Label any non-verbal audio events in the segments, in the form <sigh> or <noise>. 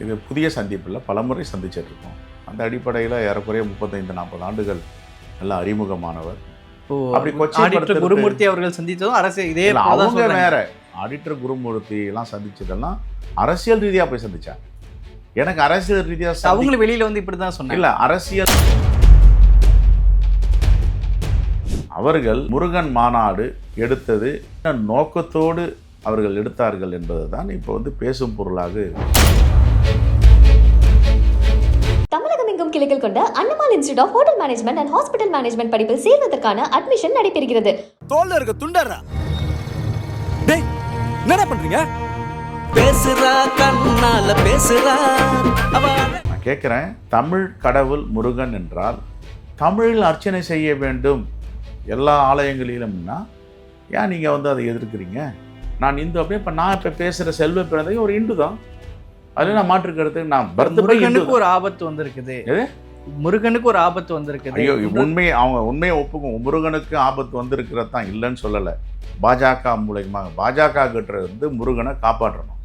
இது புதிய சந்திப்பில் பலமுறை சந்திச்சிட்டு இருக்கோம் அந்த அடிப்படையில் ஏறக்குறைய முப்பத்தைந்து நாற்பது ஆண்டுகள் நல்ல அறிமுகமானவர். அப்படி ஆடிட்டர் குருமூர்த்தி அவர்கள் சந்தித்ததும் அரசு இதே தான் அவங்க. வேற. ஆடிட்டர் குருமூர்த்தி எல்லாம் சந்திச்சதெல்லாம் அரசியல் ரீதியா போய் சந்திச்சாங்க. எனக்கு அரசியல் ரீதியா சந்தி- அவங்களும் வெளியில வந்து இப்படி தான் சொன்னாங்க. இல்ல அரசியல் அவர்கள் முருகன் மாநாடு எடுத்தது நோக்கத்தோடு அவர்கள் எடுத்தார்கள் என்பதுதான் இப்போ வந்து பேசும் பொருளாக எங்கும் கிளைகள் கொண்ட Annamal institute of hotel management and hospital management படிப்பில் சேர்வதற்கான அட்மிஷன் நடைபெறுகிறது. தோல்ல இருக்க துண்டறா டேய் என்னடா பண்றீங்க? பேசுறா கண்ணால பேசுறா அவ நான் கேட்குறேன் தமிழ் கடவுள் முருகன் என்றால் தமிழில் அர்ச்சனை செய்ய வேண்டும். எல்லா ஆலயங்களிலும்னா ஏன் நீங்கள் வந்து அதை எதிர்க்கிறீங்க? நான் இந்து அப்படியே இப்போ நான் இப்போ பேசுகிற செல்வ பிறந்தகை ஒரு இந்து தான் அதில் நான் மாற்று கருத்து நான் முருகனுக்கு ஒரு ஆபத்து வந்திருக்குது? முருகனுக்கு ஒரு ஆபத்து வந்திருக்குது. ஐயோ உண்மையை அவங்க உண்மையை ஒப்புக்கும். முருகனுக்கு ஆபத்து வந்திருக்கிறது தான் இல்லைன்னு சொல்லலை. பாஜக மூலயமா பாஜக கிட்ட இருந்து முருகனை காப்பாற்றணும்.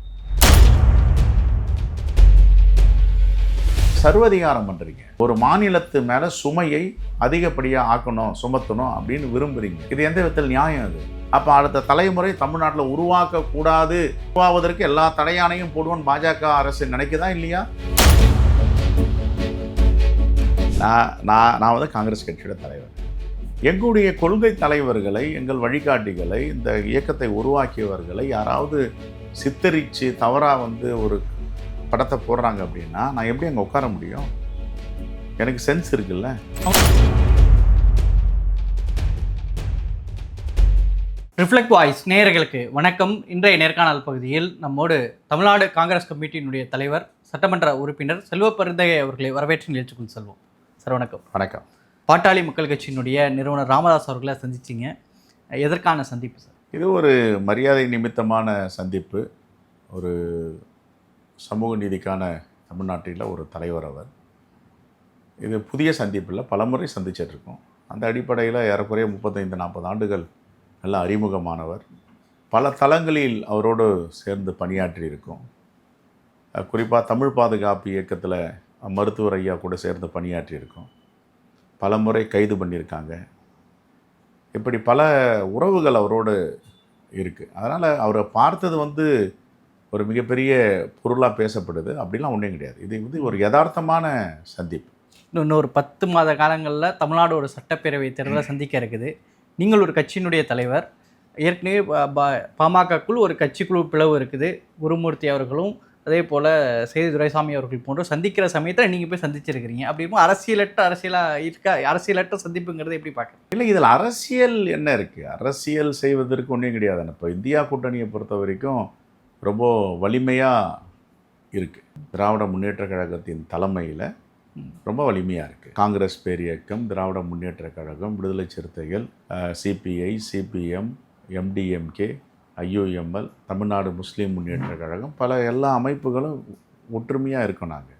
சர்வதிகாரம் பண்றீங்க. ஒரு மாநிலத்து மேல சுமையை அதிகப்படியா ஆக்கணும் சுமத்தணும் அப்படின்னு விரும்புறீங்க. இது எந்த விதத்தில் நியாயம் அது? அப்போ அடுத்த தலைமுறை தமிழ்நாட்டில் உருவாக்கக்கூடாது. உருவாவதற்கு எல்லா தடையானையும் போடுவோம் பாஜக அரசு நினைக்குதா இல்லையா? நான் நான் நான் வந்து காங்கிரஸ் கட்சியோட தலைவர். எங்களுடைய கொள்கை தலைவர்களை எங்கள் வழிகாட்டிகளை இந்த இயக்கத்தை உருவாக்கியவர்களை யாராவது சித்தரித்து தவறாக வந்து ஒரு படத்தை போடுறாங்க அப்படின்னா நான் எப்படி அங்கே உட்கார முடியும்? எனக்கு சென்ஸ் இருக்குல்ல. ரிஃப்ளெக்ட் வாய்ஸ் நேயர்களுக்கு வணக்கம். இன்றைய நேர்காணல் பகுதியில் நம்மோடு தமிழ்நாடு காங்கிரஸ் கமிட்டியினுடைய தலைவர் சட்டமன்ற உறுப்பினர் செல்வ பெருந்தகை அவர்களை வரவேற்று நிகழ்ச்சிக்குள் செல்வோம். சார் வணக்கம். வணக்கம். பாட்டாளி மக்கள் கட்சியினுடைய நிறுவனர் ராமதாஸ் அவர்களை சந்திச்சிங்க. எதற்கான சந்திப்பு சார்? இது ஒரு மரியாதை நிமித்தமான சந்திப்பு. ஒரு சமூக நீதிக்கான தமிழ்நாட்டில் ஒரு தலைவர் அவர். இது புதிய சந்திப்பில் பலமுறை சந்திச்சிட்டு இருக்கோம். அந்த அடிப்படையில் ஏறக்குறைய முப்பத்தைந்து நாற்பது ஆண்டுகள் நல்ல அறிமுகமானவர். பல தளங்களில் அவரோடு சேர்ந்து பணியாற்றி இருக்கோம் குறிப்பாக தமிழ் பாதுகாப்பு இயக்கத்தில் மருத்துவர் ஐயா கூட சேர்ந்து பணியாற்றி இருக்கோம் பல முறை கைது பண்ணியிருக்காங்க. இப்படி பல உறவுகள் அவரோடு இருக்குது அதனால் அவரை பார்த்தது வந்து ஒரு மிகப்பெரிய பொருளாக பேசப்படுது. அப்படிலாம் ஒன்றும் கிடையாது. இது வந்து ஒரு யதார்த்தமான சந்திப்பு. இன்னும் இன்னொரு பத்து மாத காலங்களில் தமிழ்நாடு ஒரு சட்டப்பேரவை தேர்தலை சந்திக்க இருக்குது. நீங்கள் ஒரு கட்சியினுடைய தலைவர். ஏற்கனவே பாமகக்குள் ஒரு கட்சிக்குழு பிளவு இருக்குது. குருமூர்த்தி அவர்களும் அதே போல் செய்தி துரைசாமி அவர்கள் போன்ற சந்திக்கிற சமயத்தில் நீங்கள் போய் சந்திச்சிருக்கிறீங்க. அப்படி அரசியலற்ற அரசியலாக இருக்க? அரசியலற்ற சந்திப்புங்கிறத எப்படி பார்க்குறேன் இல்லை இதில் அரசியல் என்ன இருக்குது அரசியல் செய்வதற்கு ஒன்றும் கிடையாது. இப்போ இந்தியா கூட்டணியை பொறுத்த வரைக்கும் ரொம்ப வலிமையாக இருக்குது திராவிட முன்னேற்றக் கழகத்தின் தலைமையில் ரொம்ப வலிமையாக இருக்குது Congress பேரியக்கம் Dravida Munnetra Kazhagam Viduthalai Chiruthaigal CPI CPM MDMK IUML Tamil Nadu Muslim Munnetra Kazhagam பல எல்லா அமைப்புகளும் ஒற்றுமையாக இருக்கோம் நாங்கள்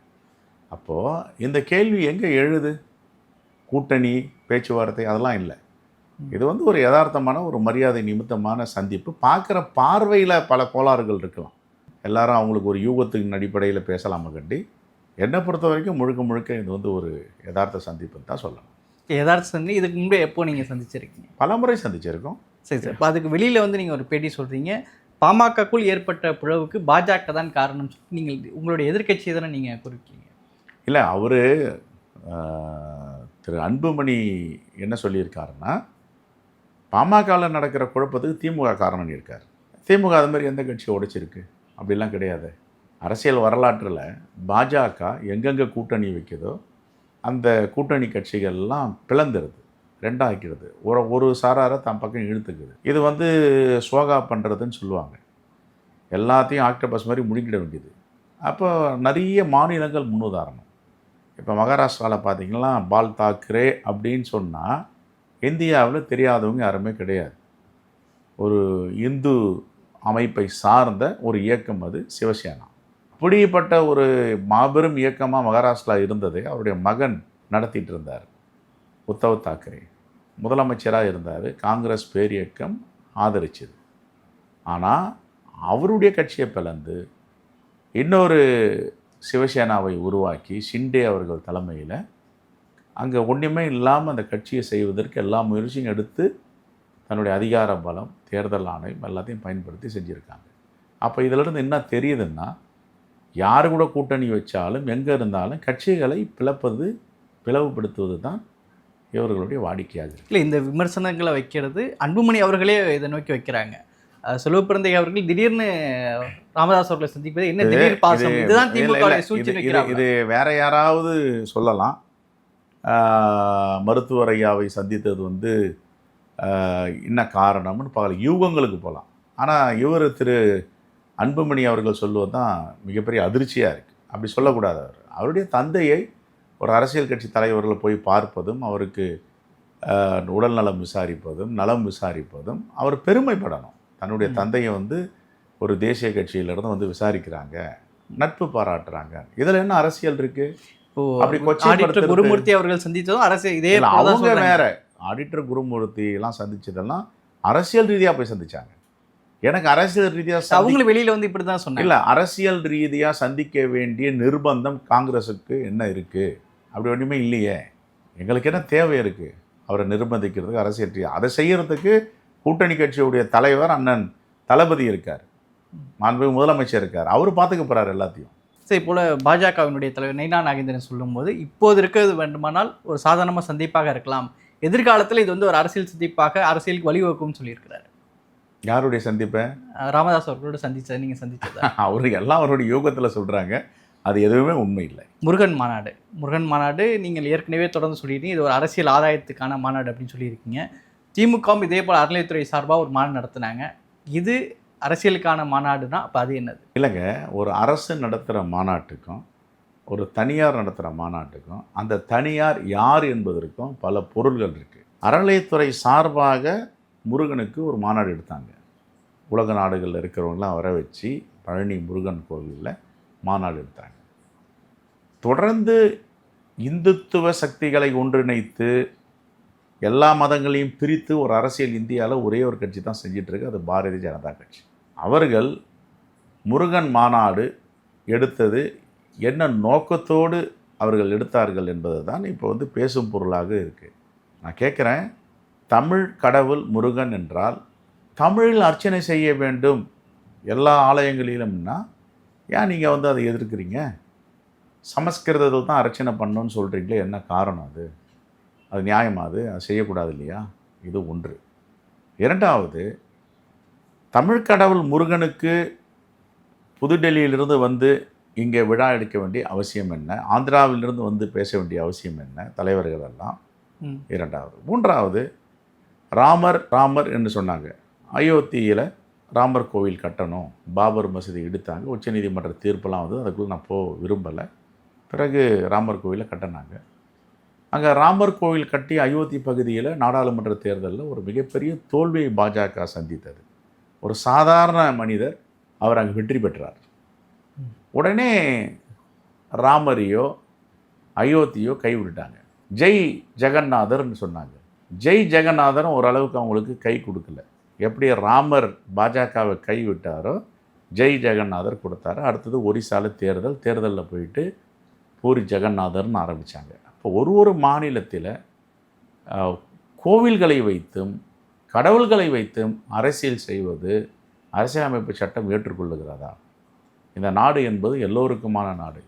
அப்போது இந்த கேள்வி எங்கே எழுது? கூட்டணி பேச்சுவார்த்தை அதெல்லாம் இல்லை. இது வந்து ஒரு யதார்த்தமான ஒரு மரியாதை நிமித்தமான சந்திப்பு. பார்க்குற பார்வையில் பல கோளாறுகள் இருக்கலாம். எல்லாரும் அவங்களுக்கு ஒரு யூகத்தின் அடிப்படையில் பேசலாமா கண்டி. என்னை பொறுத்த வரைக்கும் முழுக்க முழுக்க இது வந்து ஒரு யதார்த்த சந்திப்புன்னு தான் சொல்லலாம் யதார்த்த சந்தி இதுக்கு முன்பே எப்போ நீங்கள் சந்திச்சிருக்கீங்க? பல முறை சந்திச்சிருக்கோம். சரி சார். இப்போ அதுக்கு வெளியில் வந்து நீங்கள் ஒரு பேட்டி சொல்கிறீங்க பாமகக்குள் ஏற்பட்ட பிளவுக்கு பாஜக தான் காரணம் நீங்கள் உங்களுடைய எதிர்க்கட்சியை தானே நீங்கள் குறிப்பிட்டீங்க இல்லை அவர் திரு அன்புமணி என்ன சொல்லியிருக்காருன்னா பாமகவில் நடக்கிற குழப்பத்துக்கு திமுக காரணம் இருக்கார். திமுக அது மாதிரி எந்த கட்சி உடைச்சிருக்கு? அப்படிலாம் கிடையாது. அரசியல் வரலாற்றில் பாஜக எங்கெங்கே கூட்டணி வைக்குதோ அந்த கூட்டணி கட்சிகள்லாம் பிளந்துருது ரெண்டாக்கிடுது. ஒரு ஒரு சாராரை தன் பக்கம் இழுத்துக்குது. இது வந்து சோகா பண்ணுறதுன்னு சொல்லுவாங்க. எல்லாத்தையும் ஆக்டபஸ் மாதிரி முடிக்கிட வேண்டியது. அப்போ நிறைய மாநிலங்கள் முன்னுதாரணம். இப்போ மகாராஷ்டிராவில் பார்த்தீங்கன்னா பால் தாக்கரே அப்படின்னு சொன்னால் இந்தியாவில் தெரியாதவங்க யாருமே கிடையாது. ஒரு இந்து அமைப்பை சார்ந்த ஒரு இயக்கம் அது சிவசேனா. அப்படிப்பட்ட ஒரு மாபெரும் இயக்கமாக மகாராஷ்டிரா இருந்தது அவருடைய மகன் நடத்திட்டு இருந்தார். உத்தவ் தாக்கரே. முதலமைச்சராக இருந்தார். காங்கிரஸ் பேரியக்கம் ஆதரிச்சது. ஆனால் அவருடைய கட்சியை பிளந்து இன்னொரு சிவசேனாவை உருவாக்கி ஷிண்டே அவர்கள் தலைமையில் அங்கே ஒன்றுமே இல்லாமல் அந்த கட்சியை செய்வதற்கு எல்லா முயற்சியும் எடுத்து தன்னுடைய அதிகார பலம் தேர்தல் ஆணையம் எல்லாத்தையும் பயன்படுத்தி செஞ்சுருக்காங்க. அப்போ இதிலிருந்து என்ன தெரியுதுன்னா யார் கூட கூட்டணி வச்சாலும் எங்கே இருந்தாலும் கட்சிகளை பிளப்பது பிளவுபடுத்துவது தான் இவர்களுடைய வாடிக்கையாக இருக்கு. இல்லை இந்த விமர்சனங்களை வைக்கிறது அன்புமணி அவர்களே இதை நோக்கி வைக்கிறாங்க. அஹ் செல்வப்பிறந்தை அவர்கள் திடீர்னு ராமதாஸ் அவர்களை சந்திப்பது என்ன திடீர் பாசம்? இது- இதுதான் திமுக இது- வேற யாராவது சொல்லலாம். மருத்துவர் ஐயாவை சந்தித்தது வந்து என்ன காரணம்னு பல யூகங்களுக்கு போகலாம் ஆனால் இவர் திரு அன்புமணி அவர்கள் சொல்லுவது தான் மிகப்பெரிய அதிர்ச்சியாக இருக்குது அப்படி சொல்லக்கூடாது அவர். அவருடைய தந்தையை ஒரு அரசியல் கட்சி தலைவர்களை போய் பார்ப்பதும் அவருக்கு உடல் நலம் விசாரிப்பதும் நலம் விசாரிப்பதும் அவர் பெருமைப்படணும். தன்னுடைய. தந்தையை வந்து ஒரு தேசிய கட்சியிலிருந்து வந்து விசாரிக்கிறாங்க நட்பு பாராட்டுறாங்க. இதுல என்ன அரசியல் இருக்கு? இப்போ அப்படி குருமூர்த்தி அவர்கள் சந்தித்ததும் அரசு இதே அவங்க. வேற. ஆடிட்டர் குருமூர்த்தி எல்லாம் சந்திச்சதெல்லாம் அரசியல் ரீதியா போய் சந்திச்சாங்க. எனக்கு அரசியல் ரீதியா சந்தி- அவங்களும் வெளியில வந்து இப்படிதான் சொன்னாங்க. இல்ல அரசியல் ரீதியா சந்திக்க வேண்டிய நிர்பந்தம் காங்கிரஸுக்கு என்ன இருக்கு? அப்படி ஒன்றுமே இல்லையே. எங்களுக்கு என்ன தேவை இருக்கு? அவரை நிர்பந்திக்கிறதுக்கு அரசியல் ரீதியா. அதை செய்யறதுக்கு கூட்டணி கட்சியுடைய தலைவர் அண்ணன் தளபதி இருக்கார். மாண்பு முதலமைச்சர் இருக்கார். அவர் பார்த்துக்க போறாரு எல்லாத்தையும். சரி போல பாஜகவினுடைய தலைவர் நைனா நாகேந்திரன் சொல்லும்போது இப்போது இருக்கிறது வேண்டுமானால் ஒரு சாதாரண சந்திப்பாக இருக்கலாம். எதிர்காலத்தில் இது வந்து ஒரு அரசியல் சந்திப்பாக அரசியலுக்கு வழிவகுக்கும்னு சொல்லியிருக்கிறாரு. யாருடைய சந்திப்பை? அஹ் ராமதாஸ் அவர்களோட சந்திச்ச நீங்க சந்திச்சதா? <laughs> அவரு எல்லாம் அவருடைய யோகத்துல சொல்றாங்க. அது எதுவுமே உண்மை இல்லை. முருகன் மாநாடு. முருகன் மாநாடு நீங்கள் ஏற்கனவே தொடர்ந்து சொல்லியிருக்கீங்க இது ஒரு அரசியல் ஆதாயத்துக்கான மாநாடு அப்படின்னு சொல்லியிருக்கீங்க. திமுகவும் இதே போல் அறநிலைத்துறை சார்பாக ஒரு மாநாடு நடத்துனாங்க. இது அரசியலுக்கான மாநாடுனா அப்போ அது என்னது? இல்லைங்க ஒரு அரசு நடத்துகிற மாநாட்டுக்கும் ஒரு தனியார் நடத்துகிற மாநாட்டுக்கும் அந்த தனியார் யார் என்பதற்கும் பல பொருள்கள் இருக்குது அறநிலையத்துறை சார்பாக முருகனுக்கு ஒரு மாநாடு எடுத்தாங்க. உலக நாடுகளில் இருக்கிறவங்களாம் வர வச்சு பழனி முருகன் கோவிலில் மாநாடு எடுத்தாங்க. தொடர்ந்து இந்துத்துவ சக்திகளை ஒன்றிணைத்து எல்லா மதங்களையும் பிரித்து ஒரு அரசியல் இந்தியாவில் ஒரே ஒரு கட்சி தான் செஞ்சிட்ருக்கு அது பாரதிய ஜனதா கட்சி. அவர்கள் முருகன் மாநாடு எடுத்தது என்ன நோக்கத்தோடு அவர்கள் எடுத்தார்கள் என்பது தான் இப்போ வந்து பேசும் பொருளாக இருக்குது நான் கேட்குறேன் தமிழ் கடவுள் முருகன் என்றால் தமிழில் அர்ச்சனை செய்ய வேண்டும். எல்லா ஆலயங்களிலும்னா ஏன் நீங்கள் வந்து அதை எதிர்க்கிறீங்க? சமஸ்கிருதத்தில் தான் அர்ச்சனை பண்ணணும்னு சொல்கிறீங்களே என்ன காரணம் அது? அது நியாயமா அது? அது செய்யக்கூடாது இல்லையா? இது ஒன்று. இரண்டாவது தமிழ் கடவுள் முருகனுக்கு புதுடெல்லியிலிருந்து வந்து இங்கே விழா எடுக்க வேண்டிய அவசியம் என்ன? ஆந்திராவிலிருந்து வந்து பேச வேண்டிய அவசியம் என்ன? தலைவர்கள் எல்லாம். இரண்டாவது. மூன்றாவது ராமர் ராமர் என்று சொன்னாங்க. அயோத்தியில் ராமர் கோவில் கட்டணும். பாபர் மசூதி எடுத்தாங்க உச்சநீதிமன்ற தீர்ப்பெல்லாம் வந்து அதுக்குள்ளே நான் போக விரும்பலை. பிறகு ராமர் கோவிலை கட்டினாங்க. அங்கே ராமர் கோவில் கட்டி அயோத்தி பகுதியில் நாடாளுமன்ற தேர்தலில் ஒரு மிகப்பெரிய தோல்வியை பாஜக சந்தித்தது. ஒரு சாதாரண மனிதர் அவர் அங்கே வெற்றி பெற்றார். உடனே ராமரையோ அயோத்தியோ கைவிட்டாங்க ஜெய் ஜெகநாதர்னு சொன்னாங்க. ஜெய் ஜெகநாதரும் ஓரளவுக்கு அவங்களுக்கு கை கொடுக்கல. எப்படி ராமர் பாஜகவை கைவிட்டாரோ ஜெய் ஜெகநாதர் கொடுத்தாரு. அடுத்தது ஒரிசாவில் தேர்தல் தேர்தலில் போயிட்டு பூரி ஜெகநாதர்னு ஆரம்பித்தாங்க அப்போ ஒரு ஒரு மாநிலத்தில் கோவில்களை வைத்தும் கடவுள்களை வைத்தும் அரசியல் செய்வது அரசியலமைப்பு சட்டம் ஏற்றுக்கொள்ளுகிறதா? இந்த நாடு என்பது எல்லோருக்குமான நாடு.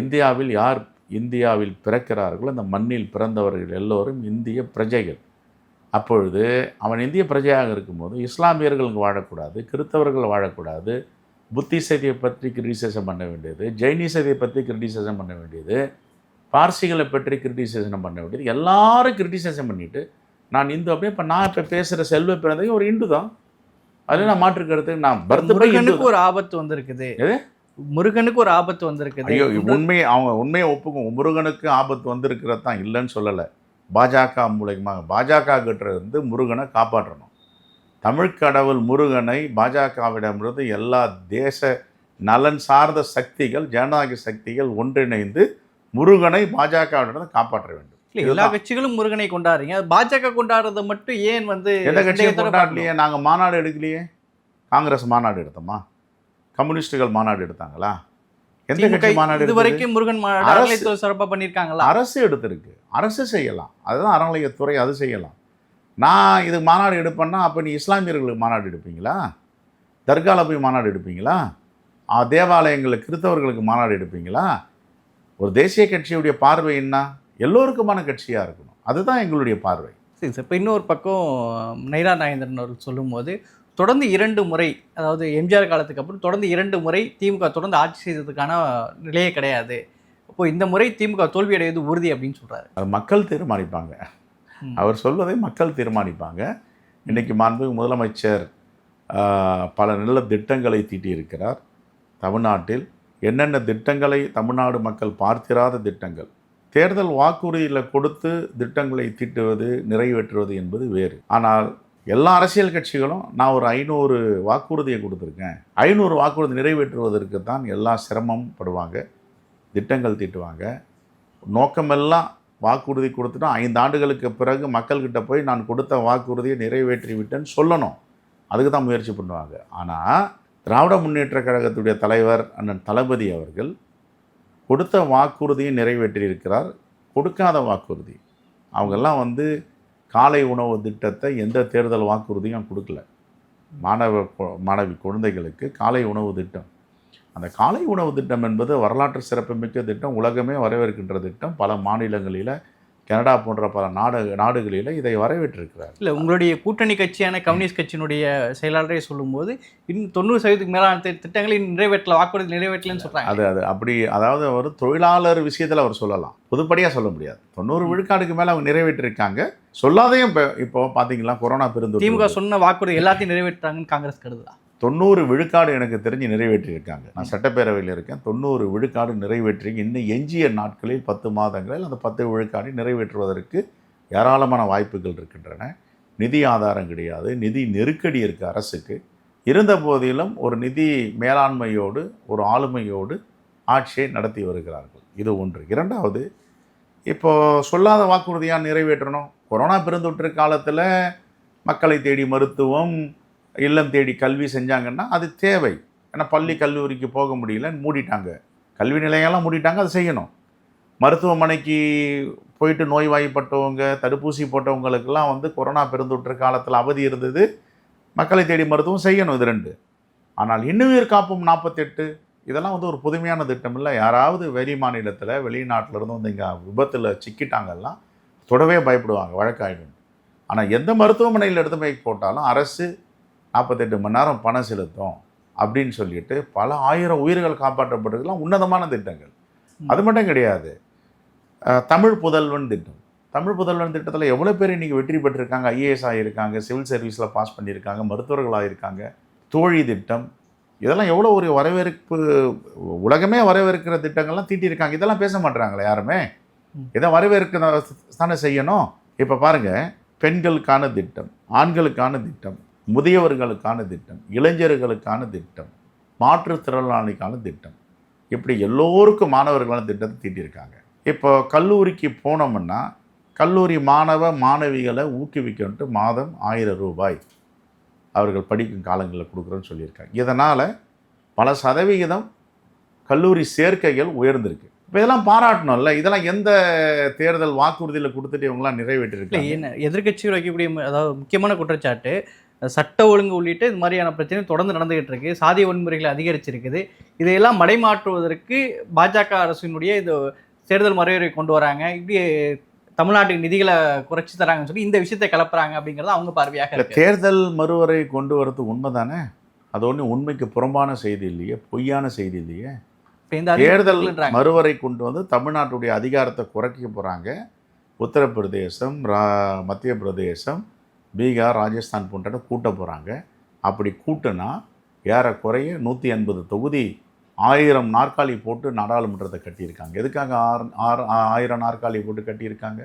இந்தியாவில் யார் இந்தியாவில் பிறக்கிறார்களோ அந்த மண்ணில் பிறந்தவர்கள் எல்லோரும் இந்திய பிரஜைகள். அப்பொழுது அவன் இந்திய பிரஜையாக இருக்கும்போது இஸ்லாமியர்கள் இங்கு வாழக்கூடாது கிறித்தவர்கள் வாழக்கூடாது புத்திசதியை பற்றி கிரிட்டிசைசம் பண்ண வேண்டியது ஜெயினிசத்தை பற்றி கிரிட்டிசைசம் பண்ண வேண்டியது பார்சிகளை பற்றி கிரிட்டிசைசம் பண்ண வேண்டியது எல்லாரும் கிரிட்டிசைசம் பண்ணிட்டு நான் இந்து அப்படியே இப்போ நான் இப்போ பேசுகிற செல்வ பிறந்தகை ஒரு இந்து தான். அதில் நான் மாற்று கருத்து நான் முருகனுக்கு ஒரு ஆபத்து வந்திருக்குது? முருகனுக்கு ஒரு ஆபத்து வந்திருக்குது. ஐயோ உண்மையை அவங்க உண்மையை ஒப்புக்கும் முருகனுக்கு ஆபத்து வந்திருக்கிறது தான் இல்லைன்னு சொல்லலை. பாஜக மூலயமா பாஜக கிட்ட இருந்து முருகனை காப்பாற்றணும். தமிழ் கடவுள் முருகனை பாஜகவிடமிருந்து எல்லா தேச நலன் சார்ந்த சக்திகள் ஜனநாயக சக்திகள் ஒன்றிணைந்து முருகனை பாஜகவிடமிருந்து காப்பாற்ற வேண்டும். இல்ல எல்லா கட்சிகளும் முருகனை கொண்டாடுறீங்க. பாஜக கொண்டாடுறத மட்டும் ஏன் வந்து எந்த கட்சியும் சந்தேகத்தோட கொண்டாடலையே? நாங்கள் மாநாடு எடுக்கலையே. காங்கிரஸ் மாநாடு எடுத்தோமா? கம்யூனிஸ்டுகள் மாநாடு எடுத்தாங்களா? எந்த கட்சி மாநாடு இது? வரைக்கும் முருகன் மாநாடு சிறப்பாக பண்ணியிருக்காங்களா? அரசு எடுத்திருக்கு. அரசு செய்யலாம். அதுதான் அறநிலையத்துறை அது செய்யலாம். நான் இது மாநாடு எடுப்பேன்னா அப்போ நீ இஸ்லாமியர்களுக்கு மாநாடு எடுப்பீங்களா? தர்காவில் போய் மாநாடு எடுப்பீங்களா? ஆ, தேவாலயங்களில் கிறிஸ்தவர்களுக்கு மாநாடு எடுப்பீங்களா? ஒரு தேசிய கட்சியுடைய பார்வை என்ன? எல்லோருக்குமான கட்சியாக இருக்கணும். அதுதான் எங்களுடைய பார்வை. சரி சார். இப்போ இன்னொரு பக்கம் நைரா நாகேந்திரன் அவர்கள் சொல்லும்போது தொடர்ந்து இரண்டு முறை அதாவது எம்ஜிஆர் காலத்துக்கு அப்புறம் தொடர்ந்து இரண்டு முறை திமுக தொடர்ந்து ஆட்சி செய்ததுக்கான நிலையே கிடையாது. அப்போ இந்த முறை திமுக தோல்வி அடைவது உறுதி அப்படின்னு சொல்றாரு. அது மக்கள் தீர்மானிப்பாங்க. அவர் சொல்வதை மக்கள் தீர்மானிப்பாங்க. இன்னைக்கு மாண்புமிகு முதலமைச்சர் பல நல்ல திட்டங்களை தீட்டியிருக்கிறார். தமிழ்நாட்டில் என்னென்ன திட்டங்களை தமிழ்நாடு மக்கள் பார்த்திராத திட்டங்கள் தேர்தல் வாக்குறுதியில் கொடுத்து திட்டங்களை தீட்டுவது நிறைவேற்றுவது என்பது வேறு. ஆனால் எல்லா அரசியல் கட்சிகளும் நான் ஒரு ஐநூறு வாக்குறுதியை கொடுத்துருக்கேன். ஐநூறு வாக்குறுதி நிறைவேற்றுவதற்கு தான் எல்லா சிரமம் படுவாங்க திட்டங்கள் தீட்டுவாங்க. நோக்கமெல்லாம் வாக்குறுதி கொடுத்துட்டோம் ஐந்து ஆண்டுகளுக்கு பிறகு மக்கள்கிட்ட போய் நான் கொடுத்த வாக்குறுதியை நிறைவேற்றி விட்டேன்னு சொல்லணும். அதுக்கு தான் முயற்சி பண்ணுவாங்க. ஆனால் திராவிட முன்னேற்ற கழகத்துடைய தலைவர் அண்ணன் தளபதி அவர்கள் கொடுத்த வாக்குறுதியை நிறைவேற்றியிருக்கிறார். கொடுக்காத வாக்குறுதி. அவங்கெல்லாம் வந்து காலை உணவு திட்டத்தை எந்த தேர்தல் வாக்குறுதியும் கொடுக்கல. மாணவ கு- மாணவி குழந்தைகளுக்கு காலை உணவு திட்டம். அந்த காலை உணவு திட்டம் என்பது வரலாற்று சிறப்புமிக்க திட்டம் உலகமே வரவேற்கின்ற திட்டம். பல மாநிலங்களில் கனடா போன்ற பல நாடு நாடுகளில் இதை வரவேற்றிருக்கிறார். இல்லை உங்களுடைய கூட்டணி கட்சியான கம்யூனிஸ்ட் கட்சியினுடைய செயலாளரே சொல்லும்போது இன்னும் தொண்ணூறு சதவீதத்துக்கு மேலான திட்டங்களை நிறைவேற்றல வாக்குறுதி நிறைவேற்றலன்னு சொல்றாங்க. அது அது அப்படி அதாவது அவர் தொழிலாளர் விஷயத்தில் அவர் சொல்லலாம். பொதுப்படியாக சொல்ல முடியாது. தொண்ணூறு விழுக்காடுக்கு மேலே அவங்க நிறைவேற்றிருக்காங்க. சொல்லாதையும் இப்போ இப்போ பார்த்தீங்களா கொரோனா பெருந்தொற்று திமுக சொன்ன வாக்குறுதி எல்லாத்தையும் நிறைவேற்றாங்கன்னு காங்கிரஸ் கருதுதா? தொண்ணூறு விழுக்காடு எனக்கு தெரிஞ்சு நிறைவேற்றியிருக்காங்க. நான் சட்டப்பேரவையில் இருக்கேன். தொண்ணூறு விழுக்காடு நிறைவேற்றி இன்னும் எஞ்சிய நாட்களில் பத்து மாதங்களில் அந்த பத்து விழுக்காடை நிறைவேற்றுவதற்கு ஏராளமான வாய்ப்புகள் இருக்கின்றன. நிதி ஆதாரம் கிடையாது. நிதி நெருக்கடி இருக்குது அரசுக்கு. இருந்த போதிலும் ஒரு நிதி மேலாண்மையோடு ஒரு ஆளுமையோடு ஆட்சியை நடத்தி வருகிறார்கள். இது ஒன்று. இரண்டாவது இப்போ சொல்லாத வாக்குறுதியாக நிறைவேற்றணும்? கொரோனா பெருந்தொற்று காலத்தில் மக்களை தேடி மருத்துவம் இல்லம் தேடி கல்வி செஞ்சாங்கன்னா அது தேவை. ஏன்னா பள்ளி கல்லூரிக்கு போக முடியல மூடிட்டாங்க. கல்வி நிலையெல்லாம் மூடிட்டாங்க அதை செய்யணும். மருத்துவமனைக்கு போயிட்டு நோய்வாய்ப்பட்டவங்க தடுப்பூசி போட்டவங்களுக்கெல்லாம் வந்து கொரோனா பெருந்தொற்று காலத்தில் அவதி இருந்தது. மக்களை தேடி மருத்துவம் செய்யணும் இது ரெண்டு. ஆனால் இன்னுயிர் காப்பும் நாற்பத்தெட்டு இதெல்லாம் வந்து ஒரு புதுமையான திட்டம் இல்லை. யாராவது வெளி மாநிலத்தில் வெளிநாட்டில் இருந்து வந்து இங்கே விபத்தில் சிக்கிட்டாங்கல்லாம் தொடவே பயப்படுவாங்க வழக்காயிடும். ஆனால் எந்த மருத்துவமனையில் எடுத்து போய் போட்டாலும் அரசு நாற்பத்தெட்டு மணி நேரம் பணம் செலுத்தும் அப்படின்னு சொல்லிட்டு பல ஆயிரம் உயிர்கள் காப்பாற்றப்பட்டதுலாம் உன்னதமான திட்டங்கள். அது மட்டும் கிடையாது. தமிழ் புதல்வன் திட்டம். தமிழ் புதல்வன் திட்டத்தில் எவ்வளோ பேர் இன்றைக்கி வெற்றி பெற்றிருக்காங்க? ஐஏஎஸ் ஆகியிருக்காங்க சிவில் சர்வீஸில் பாஸ் பண்ணியிருக்காங்க மருத்துவர்கள் ஆகியிருக்காங்க தோழி திட்டம். இதெல்லாம் எவ்வளோ ஒரு வரவேற்பு உலகமே வரவேற்கிற திட்டங்கள்லாம் தீட்டியிருக்காங்க. இதெல்லாம் பேச மாட்டாங்களே யாருமே. இதை வரவேற்க தானே செய்யணும்? இப்போ பாருங்கள் பெண்களுக்கான திட்டம் ஆண்களுக்கான திட்டம். முதியவர்களுக்கான திட்டம் இளைஞர்களுக்கான திட்டம் மாற்றுத்திறனாளிக்கான திட்டம். இப்படி எல்லோருக்கும் மாணவர்களான திட்டத்தை தீட்டியிருக்காங்க. இப்போ கல்லூரிக்கு போனோம்னா கல்லூரி மாணவ மாணவிகளை ஊக்குவிக்கன்ட்டு மாதம் ஆயிரம் ரூபாய் அவர்கள் படிக்கும் காலங்களில் கொடுக்குறோன்னு சொல்லியிருக்காங்க. இதனால் பல சதவிகிதம் கல்லூரி சேர்க்கைகள் உயர்ந்திருக்கு. இப்போ இதெல்லாம் பாராட்டணும்ல? இதெல்லாம் எந்த தேர்தல் வாக்குறுதியில் கொடுத்துட்டு இவங்களாம் நிறைவேற்றிருக்கு என்ன எதிர்கட்சிகள் வைக்கக்கூடிய அதாவது முக்கியமான குற்றச்சாட்டு சட்ட ஒழுங்கு உள்ளிட்ட இது மாதிரியான பிரச்சனை தொடர்ந்து நடந்துகிட்டு இருக்கு சாதிய வன்முறைகள் அதிகரிச்சிருக்குது. இதையெல்லாம் மடைமாற்றுவதற்கு பாஜக அரசினுடைய இது தேர்தல் முறையை கொண்டு வராங்க. இப்படி தமிழ்நாட்டுக்கு நிதிகளை குறைச்சி தராங்கன்னு சொல்லி இந்த விஷயத்தை கிளப்புறாங்க அப்படிங்கிறது அவங்க பார்வையாக தேர்தல் மறுவரை கொண்டு வரது உண்மைதானே? அது ஒன்றும் உண்மைக்கு புறம்பான செய்தி இல்லையே பொய்யான செய்தி இல்லையே? தேர்தல். மறுவரை கொண்டு வந்து தமிழ்நாட்டுடைய அதிகாரத்தை குறைக்க போகிறாங்க உத்தரப்பிரதேசம் மத்திய பிரதேசம் பீகார் ராஜஸ்தான் போன்ற கூட்ட போகிறாங்க அப்படி கூட்டுனா ஏறக்குறைய நூற்றி எண்பது தொகுதி ஆயிரம் நாற்காலி போட்டு நாடாளுமன்றத்தை கட்டியிருக்காங்க. எதுக்காக ஆறு ஆறு ஆயிரம் நாற்காலி போட்டு கட்டியிருக்காங்க?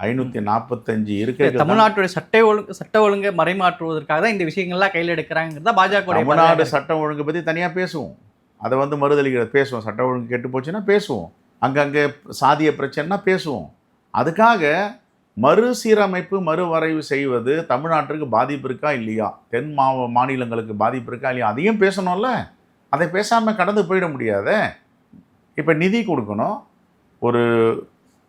ஐநூற்றி நாற்பத்தஞ்சு தான். தமிழ்நாட்டுடைய சட்ட ஒழுங்கு சட்ட ஒழுங்கை மறைமாற்றுவதற்காக தான் இந்த விஷயங்கள்லாம் கையில் எடுக்கிறாங்கிறதா பாஜக தமிழ்நாடு சட்டம் ஒழுங்கு பற்றி தனியாக பேசுவோம். அதை வந்து மறுதளிக்கிற பேசுவோம். சட்டம் ஒழுங்கு கெட்டு போச்சுன்னா பேசுவோம். அங்கங்கே சாதிய பிரச்சனைனா பேசுவோம். அதுக்காக மறுசீரமைப்பு மறுவரைவு செய்வது தமிழ்நாட்டிற்கு பாதிப்பு இருக்கா இல்லையா? தென் மாவ மாநிலங்களுக்கு பாதிப்பு இருக்கா இல்லையா? அதையும் பேசணும்ல. அதை பேசாமல் கடந்து போயிட முடியாத. இப்போ நிதி கொடுக்கணும். ஒரு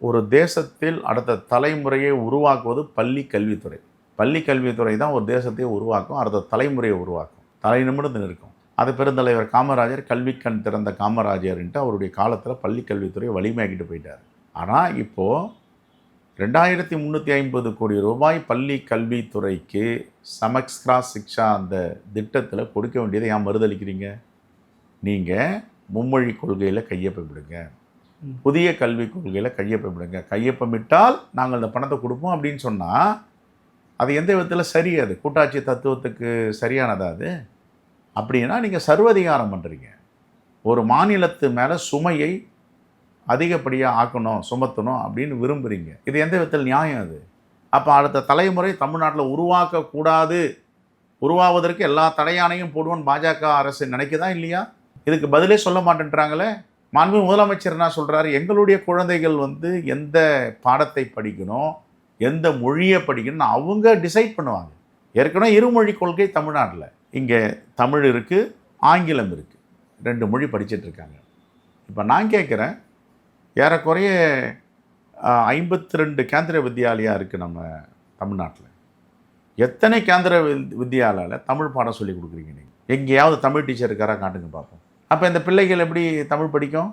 ஒரு தேசத்தில் அடுத்த தலைமுறையை உருவாக்குவது பள்ளி கல்வித்துறை. பள்ளி கல்வித்துறை தான் ஒரு தேசத்தை உருவாக்கும் அடுத்த தலைமுறையை உருவாக்கும். தலை நிமிடத்தில் நிற்கும் அது பெருந்தலைவர் காமராஜர் கல்விக்கண் திறந்த காமராஜர்ன்ட்டு அவருடைய காலத்தில் பள்ளி கல்வித்துறை வலிமையாக்கிட்டு போயிட்டார். ஆனால் இப்போது ரெண்டாயிரத்தி முந்நூற்றி ஐம்பது கோடி ரூபாய் பள்ளி கல்வித்துறைக்கு சமக்ஸ்கிரா சிக்ஷா அந்த திட்டத்தில் கொடுக்க வேண்டியதை ஏன் மறுதளிக்கிறீங்க? நீங்கள் மும்மொழி கொள்கையில் கையொப்பமிடுங்க ம். புதிய கல்விக் கொள்கையில் கையொப்பமிடுங்க கையொப்பமிட்டால் நாங்கள் இந்த பணத்தை கொடுப்போம் அப்படின்னு சொன்னால் அது எந்த விதத்தில் சரி? அது கூட்டாட்சி தத்துவத்துக்கு சரியானதா அது? அப்படின்னா நீங்கள் சர்வதிகாரம் பண்ணுறீங்க ஒரு மாநிலத்து மேலே சுமையை அதிகப்படியாக ஆக்கணும் சுமத்தணும் அப்படின்னு விரும்புகிறீங்க இது எந்த விதத்தில் நியாயம் அது? அப்போ அடுத்த தலைமுறை தமிழ்நாட்டில் உருவாக்கக்கூடாது. உருவாவதற்கு எல்லா தடையானையும் போடுவோன்னு பாஜக அரசு நினைக்குதா இல்லையா? இதுக்கு பதிலே சொல்ல மாட்டேன்றாங்களே? மாண்பு முதலமைச்சர் என்ன சொல்கிறாரு எங்களுடைய குழந்தைகள் வந்து எந்த பாடத்தை படிக்கணும் எந்த மொழியை படிக்கணும்னு அவங்க டிசைட் பண்ணுவாங்க. ஏற்கனவே இருமொழி கொள்கை தமிழ்நாட்டில். இங்கே தமிழ் இருக்குது ஆங்கிலம் இருக்குது ரெண்டு மொழி படிச்சிட்டு இருக்காங்க. இப்போ நான் கேட்குறேன் ஏறக்குறைய ஐம்பத்தி ரெண்டு கேந்திர வித்யாலயா இருக்குது நம்ம தமிழ்நாட்டில். எத்தனை கேந்திர வித்யாலயாவில் தமிழ் பாடம் சொல்லி கொடுக்குறீங்க நீங்கள் எங்கேயாவது தமிழ் டீச்சர் இருக்காரா காட்டுங்க பார்ப்போம் அப்போ இந்த பிள்ளைகள் எப்படி தமிழ் படிக்கும்?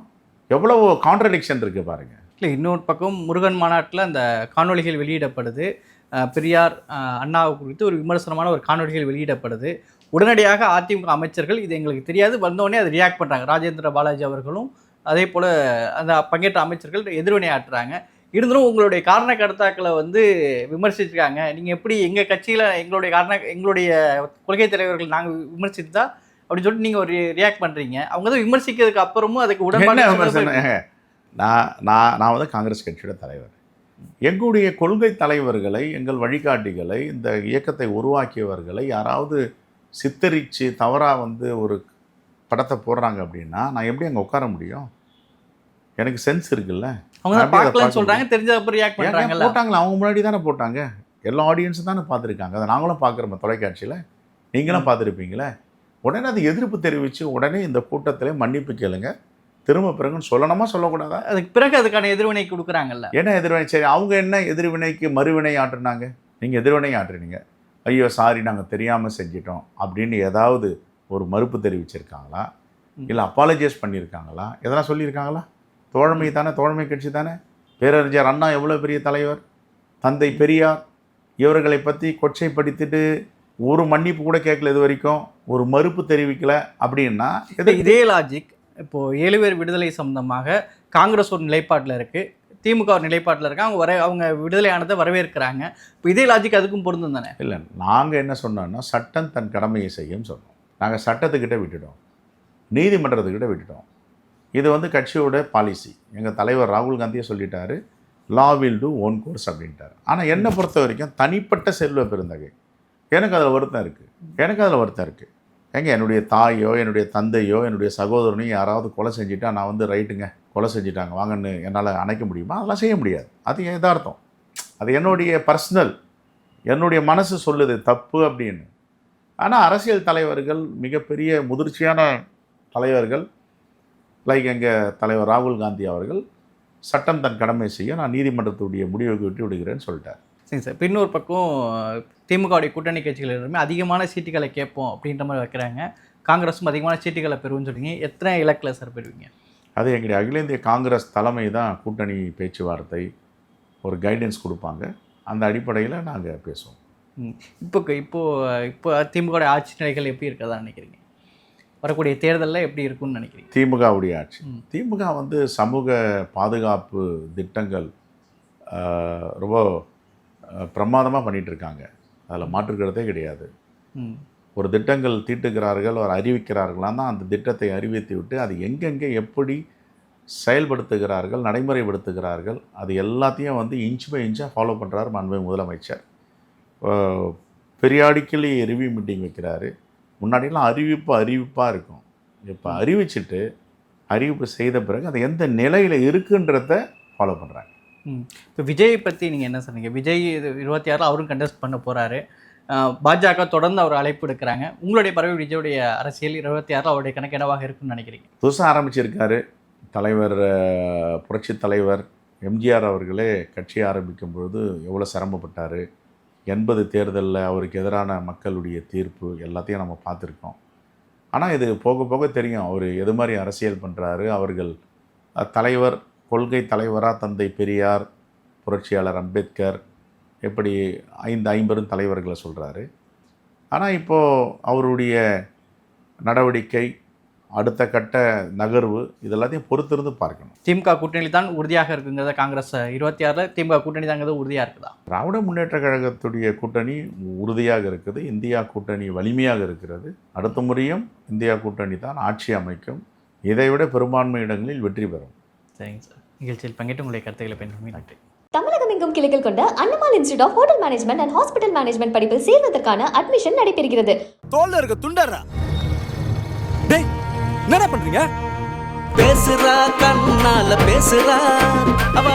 எவ்வளோ கான்ட்ரடிக்ஷன் இருக்குது பாருங்கள் இல்லை இன்னொரு பக்கம் முருகன் மாநாட்டில் அந்த காணொளிகள் வெளியிடப்படுது. பெரியார் அண்ணாவை குறித்து ஒரு விமர்சனமான ஒரு காணொளிகள் வெளியிடப்படுது. உடனடியாக அதிமுக அமைச்சர்கள் இது எங்களுக்கு தெரியாது. வந்தோடனே அதை ரியாக்ட் பண்ணுறாங்க ராஜேந்திர பாலாஜி அவர்களும் அதே போல் அந்த பங்கேற்ற அமைச்சர்கள் எதிர்வினை ஆற்றுறாங்க. இருந்தாலும் உங்களுடைய காரண கருத்தாக்களை வந்து விமர்சிச்சிருக்காங்க. நீங்கள் எப்படி எங்கள் கட்சியில் எங்களுடைய காரண எங்களுடைய கொள்கை தலைவர்கள் நாங்கள் விமர்சித்தா அப்படின்னு சொல்லிட்டு நீங்கள் ஒரு ரியாக்ட் பண்ணுறீங்க அவங்க தான் விமர்சிக்கிறதுக்கு அப்புறமும் அதுக்கு ஏங்க, நான் நான் நான் வந்து காங்கிரஸ் கட்சியோட தலைவர். எங்களுடைய கொள்கை தலைவர்களை எங்கள் வழிகாட்டிகளை இந்த இயக்கத்தை உருவாக்கியவர்களை யாராவது சித்தரித்து தவறாக வந்து ஒரு படத்தை போடுறாங்க அப்படின்னா நான் எப்படி அங்கே உட்கார முடியும்? எனக்கு சென்ஸ் இருக்குல்ல. அவங்க பார்க்கலன்னு பார்க்க சொல்றாங்க தெரிஞ்ச அப்புறம் ரியாக்ட் பண்றாங்கல்ல. போட்டாங்களா? அவங்க முன்னாடி தானே போட்டாங்க. எல்லா ஆடியன்ஸும் தானே பார்த்துருக்காங்க. அதை நாங்களும் பார்க்குறோம் தொலைக்காட்சியில். நீங்களும் பார்த்துருப்பீங்களே? உடனே அது எதிர்ப்பு தெரிவித்து உடனே இந்த கூட்டத்தில் மன்னிப்பு கேளுங்க. திரும்ப பிறகுன்னு சொல்லணுமா சொல்லக்கூடாதா? அதுக்கு பிறகு அதுக்கான எதிர்வினை கொடுக்குறாங்கல்ல. என்ன எதிர்வினை? சரி அவங்க என்ன எதிர்வினைக்கு மறுவினை ஆற்றுனாங்க? நீங்கள் எதிர்வினை ஆற்றுனீங்க. ஐயோ சாரி நாங்கள் தெரியாமல் செஞ்சிட்டோம் அப்படின்னு ஏதாவது ஒரு மறுப்பு தெரிவிச்சிருக்காங்களா. இல்லை அப்பாலஜைஸ் பண்ணியிருக்காங்களா எதனா சொல்லியிருக்காங்களா? தோழமை தானே தோழமை கட்சி தானே? பேரறிஞர் அண்ணா எவ்வளோ பெரிய தலைவர்? தந்தை பெரியார் இவர்களை பற்றி கொச்சைப்படுத்திட்டு ஒரு மன்னிப்பு கூட கேட்கல இது வரைக்கும் ஒரு மறுப்பு தெரிவிக்கல அப்படின்னா இதே லாஜிக் இப்போ ஏழு பேர் விடுதலை சம்பந்தமாக காங்கிரஸ் ஒரு நிலைப்பாட்டில் இருக்கு திமுக ஒரு நிலைப்பாட்டில் இருக்கு அவங்க வர அவங்க விடுதலையானதை வரவேற்கிறாங்க. இப்போ இதே லாஜிக் அதுக்கும் பொருந்தும் தானே? இல்லை நாங்கள் என்ன சொன்னோம்னா சட்டம் தன் கடமையை செய்யும் சொன்னோம். நாங்கள் சட்டத்துக்கிட்ட விட்டுட்டோம். நீதிமன்றத்துக்கிட்ட விட்டுட்டோம். இது வந்து கட்சியோட பாலிசி எங்கள் தலைவர் ராகுல் காந்தியே சொல்லிட்டாரு law will do own course அப்படின்ட்டார். ஆனால் என்னை பொறுத்த வரைக்கும் தனிப்பட்ட செல்வ பெருந்தகை. எனக்கு அதில் வருத்தம் இருக்குது எனக்கு அதில் வருத்தம் இருக்குது ஏங்க என்னுடைய தாயோ என்னுடைய தந்தையோ என்னுடைய சகோதரனையும் யாராவது கொலை செஞ்சுட்டா நான் வந்து ரைட்டுங்க கொலை செஞ்சுட்டாங்க வாங்கன்னு என்னால் அணைக்க முடியுமா? அதெல்லாம் செய்ய முடியாது. அது எதார்த்தம் அது என்னுடைய பர்சனல் என்னுடைய மனசு சொல்லுது தப்பு அப்படின்னு. ஆனால் அரசியல் தலைவர்கள் மிகப்பெரிய முதிர்ச்சியான தலைவர்கள் லைக் எங்கள் தலைவர் ராகுல் காந்தி அவர்கள் சட்டம் தன் கடமை செய்ய நான் நீதிமன்றத்துடைய முடிவுக்கு விட்டு விடுகிறேன்னு சொல்லிட்டார். சரி சார். இப்போ இன்னொரு பக்கம் திமுகவுடைய கூட்டணி கட்சிகள் எல்லாருமே அதிகமான சீட்டுகளை கேட்போம் அப்படின்ற மாதிரி வைக்கிறாங்க. காங்கிரஸும் அதிகமான சீட்டுகளை பெறுவோம்னு சொல்றீங்க. எத்தனை இலக்கில் சார் பெறுவீங்க? அது எங்களுடைய அகில இந்திய காங்கிரஸ் தலைமை தான் கூட்டணி பேச்சுவார்த்தை ஒரு கைடன்ஸ் கொடுப்பாங்க. அந்த அடிப்படையில் நாங்கள் பேசுவோம். இப்போ இப்போ இப்போ திமுக ஆட்சி நிலைகள் எப்படி இருக்கதா நினைக்கிறீங்க? வரக்கூடிய தேர்தலில் எப்படி இருக்கும்னு நினைக்கிறீங்க? திமுகவுடைய ஆட்சி. திமுக வந்து சமூக பாதுகாப்பு திட்டங்கள் ரொம்ப பிரமாதமாக பண்ணிட்டு இருக்காங்க. அதில் மாற்றுக்கிறதே கிடையாது. ஒரு திட்டங்கள் தீட்டுகிறார்கள் ஒரு அறிவிக்கிறார்களான்னா அந்த திட்டத்தை அறிவித்து விட்டு அது எங்கெங்கே எப்படி செயல்படுத்துகிறார்கள் நடைமுறைப்படுத்துகிறார்கள் அது எல்லாத்தையும் வந்து இன்ச் பை இன்ச்சாக ஃபாலோ பண்ணுறாரு மாண்பு முதலமைச்சர். பெரியாடிக்கலி ரிவ்யூ மீட்டிங் வைக்கிறாரு. முன்னாடிலாம் அறிவிப்பு அறிவிப்பாக இருக்கும். இப்போ அறிவிச்சிட்டு அறிவிப்பு செய்த பிறகு அது எந்த நிலையில் இருக்குன்றத ஃபாலோ பண்ணுறாங்க இப்போ விஜய் பற்றி நீங்கள் என்ன சொன்னீங்க? விஜய் இது இருபத்தி ஆறில் அவரும் கண்டெஸ்ட் பண்ண போகிறாரு பாஜக தொடர்ந்து அவர் அழைப்பு எடுக்கிறாங்க. உங்களுடைய பறவை விஜயுடைய அரசியல் இருபத்தி ஆறில் அவருடைய கணக்கு என்னவாக இருக்கும்னு நினைக்கிறீங்க? புதுசாக ஆரம்பிச்சிருக்காரு. தலைவர் அஹ், புரட்சித் தலைவர் எம்ஜிஆர் அவர்களே கட்சி ஆரம்பிக்கும் பொழுது எவ்வளோ சிரமப்பட்டார். எண்பது தேர்தலில் அவருக்கு எதிரான மக்களுடைய தீர்ப்பு எல்லாத்தையும் நம்ம பார்த்துருக்கோம். ஆனால் இது போக போக தெரியும். அவர் எது மாதிரி அரசியல் பண்ணுறாரு அவர்கள் தலைவர் கொள்கை தலைவராக தந்தை பெரியார் புரட்சியாளர் அம்பேத்கர் எப்படி ஐந்து ஐம்பெரும் தலைவர்களை சொல்கிறாரு ஆனால் இப்போது அவருடைய நடவடிக்கை அடுத்த கட்ட நகர்வு இதெல்லாத்தையும் பொறுத்திருந்து பார்க்கணும். திமுக கூட்டணி தான் உறுதியாக இருக்குங்கிறத காங்கிரஸ் இருபத்தி ஆறில் திமுக கூட்டணி தாங்கிறது உறுதியாக இருக்குதா? திராவிட முன்னேற்ற கழகத்துடைய கூட்டணி உறுதியாக இருக்குது. இந்தியா கூட்டணி வலிமையாக இருக்கிறது. அடுத்த முறையும் இந்தியா கூட்டணி தான் ஆட்சி அமைக்கும். இதைவிட பெரும்பான்மை இடங்களில் வெற்றி பெறும். சரிங்க சார். நிகழ்ச்சியில் பங்கேற்று உங்களுடைய கருத்துக்களை பயன்படுத்தி நன்றி. தமிழகம் எங்கும் கிளைகள் கொண்ட Annamal institute of hotel management and hospital management படிப்பில் சேர்வதற்கான அட்மிஷன் நடைபெறுகிறது. தோல்ல இருக்க துண்டர்றா. டேய் என்னடா பண்றீங்க? பேசுறா கண்ணால பேசுறா. அவ